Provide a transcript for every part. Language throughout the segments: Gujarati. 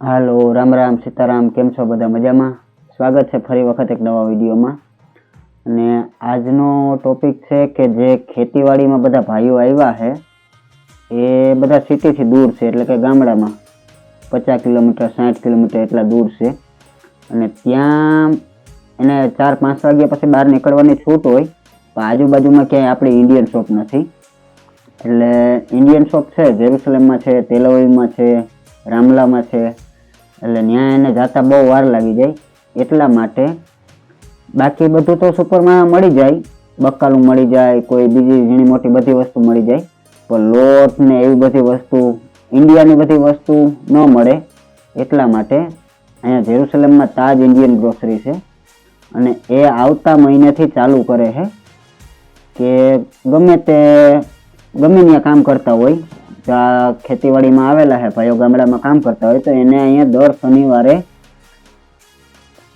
હાલો, રામ રામ, સીતારામ, કેમ છો બધા મજામાં? સ્વાગત છે ફરી વખત એક નવા વિડીયોમાં. અને આજનો ટોપિક છે કે જે ખેતીવાડીમાં બધા ભાઈઓ આવ્યા છે, એ બધા સિટીથી દૂર છે, એટલે કે ગામડામાં. પચાસ કિલોમીટર, સાઠ કિલોમીટર એટલા દૂર છે. અને ત્યાં એને ચાર, પાંચ વાગ્યા પછી બહાર નીકળવાની છૂટ હોય, પણ આજુબાજુમાં ક્યાંય આપણી ઇન્ડિયન શોપ નથી. એટલે ઇન્ડિયન શોપ છે જેરુસલેમમાં છે તેલવીમાં છે રામલામાં છે એટલે ત્યાં એને જાતા બહુ વાર લાગી જાય. એટલા માટે બાકી બધું તો સુપરમાં મળી જાય. બકાલું મળી જાય, કોઈ બીજી ઝીણી મોટી બધી વસ્તુ મળી જાય. પણ લોટ ને એવી બધી વસ્તુ, ઇન્ડિયાની બધી વસ્તુ ન મળે. એટલા માટે અહીંયા જેરુસલેમમાં તાજ ઇન્ડિયન ગ્રોસરી છે. અને એ આવતા મહિનેથી ચાલુ કરે છે. કે ગમે તે ગમે ત્યાં કામ કરતા હોય ખેતીવાડીમાં આવેલા છે, ભાઈઓ ગામડામાં કામ કરતા હોય તો એને અહીંયા દર શનિવારે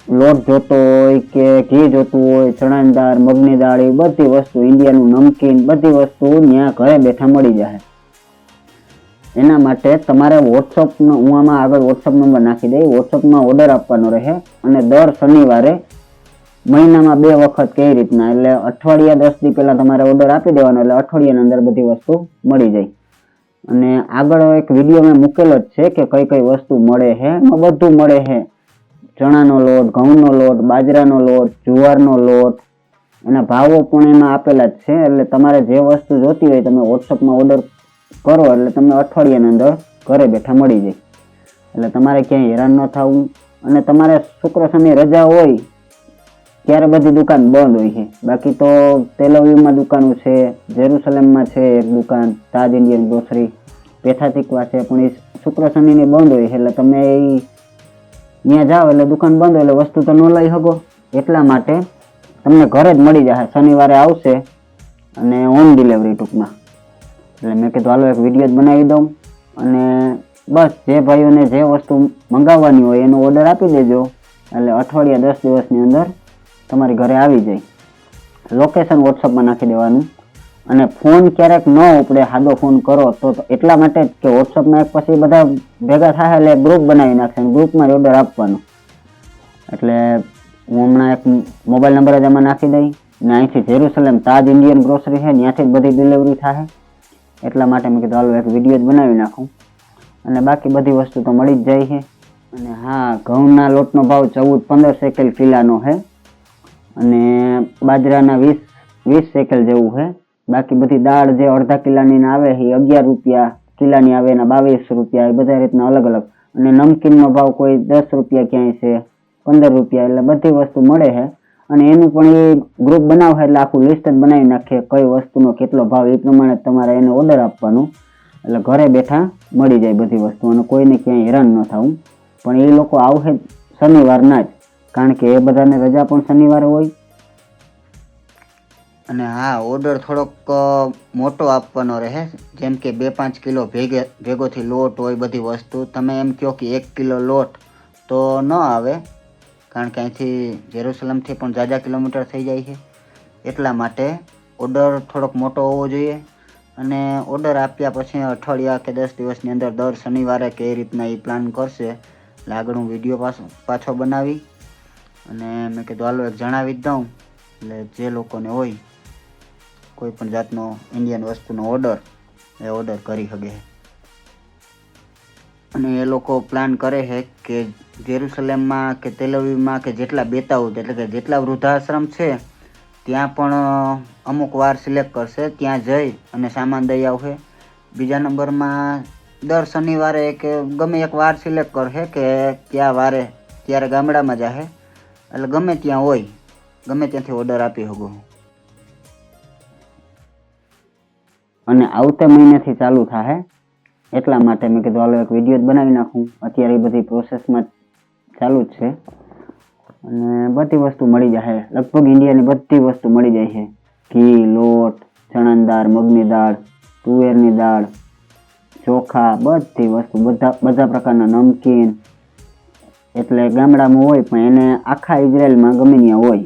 લોટ જોતો હોય કે ઘી જોતું હોય ચણાની દાળ મગની દાળ એ બધી વસ્તુ, ઇન્ડિયાનું નમકીન, બધી વસ્તુ ત્યાં ઘરે બેઠા મળી જાય. એના માટે તમારે વોટ્સઅપનો હું આમાં આગળ વોટ્સઅપ નંબર નાખી દઈ વોટ્સઅપમાં ઓર્ડર આપવાનો રહે અને દર શનિવારે મહિનામાં બે વખત કઈ રીતના, એટલે અઠવાડિયા દસ દી પહેલાં તમારે ઓર્ડર આપી દેવાનો, એટલે અઠવાડિયાની અંદર બધી વસ્તુ મળી જાય. અને આગળ એક વીડિયો મેં મૂકેલો જ છે કે કઈ કઈ વસ્તુ મળે છે. એમાં બધું મળે છે. ચણાનો લોટ, ઘઉંનો લોટ, બાજરાનો લોટ, જુવારનો લોટ. એના ભાવો પણ એમાં આપેલા જ છે. એટલે તમારે જે વસ્તુ જોતી હોય તમે વોટ્સઅપમાં ઓર્ડર કરો, એટલે તમને અઠવાડિયાની અંદર ઘરે બેઠા મળી જાય. એટલે તમારે ક્યાંય હેરાન ન થવું. અને તમારે શુક્ર શનિ રજા હોય ત્યારે બધી દુકાન બંધ હોય છે. બાકી તો તેલવીમાં દુકાનો છે, જેરુસલેમમાં છે એક દુકાન, તાજ ઇન્ડિયન ગ્રોસરી પેથાતિકવા છે, પણ એ શુક્ર શનિની બંધ હોય છે. એટલે તમે એ ત્યાં જાઓ એટલે દુકાન બંધ હોય એટલે વસ્તુ તો ન લઈ શકો. એટલા માટે તમને ઘરે જ મળી જશે શનિવારે આવશે અને હોમ ડિલિવરી ટૂંકમાં. એટલે મેં કીધું, હાલો, એક વીડિયો જ બનાવી દઉં. અને બસ, જે ભાઈઓને જે વસ્તુ મંગાવવાની હોય એનો ઓર્ડર આપી દેજો. એટલે અઠવાડિયા દસ દિવસની અંદર તમારી ઘરે આવી જાય. લોકેશન વોટ્સઅપમાં નાખી દેવાનું. અને ફોન ક્યારેક ન ઉપડે સાદો ફોન કરો, તો એટલા માટે જ કે વોટ્સઅપમાં એક પછી બધા ભેગા થાય એટલે ગ્રુપ બનાવી નાખશે ગ્રુપમાં ઓર્ડર આપવાનો. એટલે હું હમણાં એક મોબાઈલ નંબર જ એમાં નાખી દઈ ને અહીંથી જેરુસલેમ તાજ ઇન્ડિયન ગ્રોસરી છે, ત્યાંથી જ બધી ડિલિવરી થાય. એટલા માટે મેં કીધું, હાલો, એક વીડિયો જ બનાવી નાખું. અને બાકી બધી વસ્તુ તો મળી જ જાય છે. અને હા, ઘઉંના લોટનો ભાવ ચૌદ પંદર સેકેલ કિલાનો છે. અને બાજરાના વીસ વીસ શેકેલ જેવું છે. બાકી બધી દાળ જે અડધા કિલાની આવે એ અગિયાર રૂપિયા, કિલાની આવે એના બાવીસ રૂપિયા, એ બધા રીતના અલગ અલગ. અને નમકીનનો ભાવ કોઈ દસ રૂપિયા ક્યાંય છે, પંદર રૂપિયા, એટલે બધી વસ્તુ મળે છે. અને એનું પણ એ ગ્રુપ બનાવે એટલે આખું લિસ્ટ જ બનાવી નાખે કઈ વસ્તુનો કેટલો ભાવ, એ પ્રમાણે તમારે એને ઓર્ડર આપવાનો. એટલે ઘરે બેઠા મળી જાય બધી વસ્તુ, અને કોઈને ક્યાંય હેરાન ન થવું પણ એ લોકો આવશે શનિવારના જ. કારણ કે એ બધાને રજા પણ શનિવારે હોય. અને હા ઓર્ડર થોડોક મોટો આપવાનો રહે. જેમ કે બે પાંચ કિલો ભેગે, ભેગોથી લોટ હોય, બધી વસ્તુ. તમે એમ કહો કે એક કિલો લોટ તો ન આવે, કારણ કે અહીંથી જેરુસલમથી પણ જાજા કિલોમીટર થઈ જાય છે. એટલા માટે ઓર્ડર થોડોક મોટો હોવો જોઈએ. અને ઓર્ડર આપ્યા પછી અઠવાડિયા કે દસ દિવસની અંદર દર શનિવારે કઈ રીતના એ પ્લાન કરશે. લાગણું વીડિયો પાછો પાછો બનાવી. અને મેં કીધું, હાલો, એક જણાવી જ દઉં. એટલે જે લોકોને હોય, કોઈ પણ જાતનો ઇન્ડિયન વસ્તુનો ઓર્ડર એ ઓર્ડર કરી શકે. અને એ લોકો પ્લાન કરે છે કે જેરુસલેમમાં કે તેલવીમાં કે જેટલા બેતાઉદ એટલે કે જેટલા વૃદ્ધાશ્રમ છે, ત્યાં પણ અમુક વાર સિલેક્ટ કરશે, ત્યાં જઈ અને સામાન દઈ આવશે. બીજા નંબરમાં, દર શનિવારે કે ગમે એક વાર સિલેક્ટ કરશે કે કયા વારે ત્યારે ગામડામાં જાહે એટલે ગમે ત્યાં હોય, ગમે ત્યાંથી ઓર્ડર આપી શકો. અને આવતા મહિનાથી ચાલુ થાય એટલા માટે મેં કીધું, હાલો, એક વીડિયો જ બનાવી નાખું. અત્યારે એ બધી પ્રોસેસમાં ચાલુ જ છે. અને બધી વસ્તુ મળી જાય લગભગ ઇન્ડિયાની બધી વસ્તુ મળી જાય છે ઘી, લોટ ચણાની દાળ મગની દાળ, તુવેરની દાળ, ચોખા, બધી વસ્તુ, બધા બધા પ્રકારના નમકીન એટલે ગામડામાં હોય પણ એને આખા ઇઝરાયલમાં ગમે ત્યાં હોય.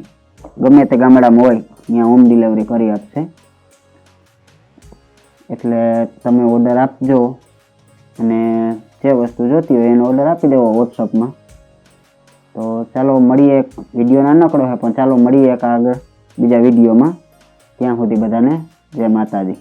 ગમે તે ગામડામાં હોય, ત્યાં હોમ ડિલિવરી કરી આપશે. એટલે તમે ઓર્ડર આપજો અને જે વસ્તુ જોતી હોય એનો ઓર્ડર આપી દેવો વોટ્સઅપમાં તો ચાલો મળીએ વીડિયો નાનકડો છે પણ ચાલો મળીએ એક આગળ બીજા વિડીયોમાં. ત્યાં સુધી બધાને જય માતાજી.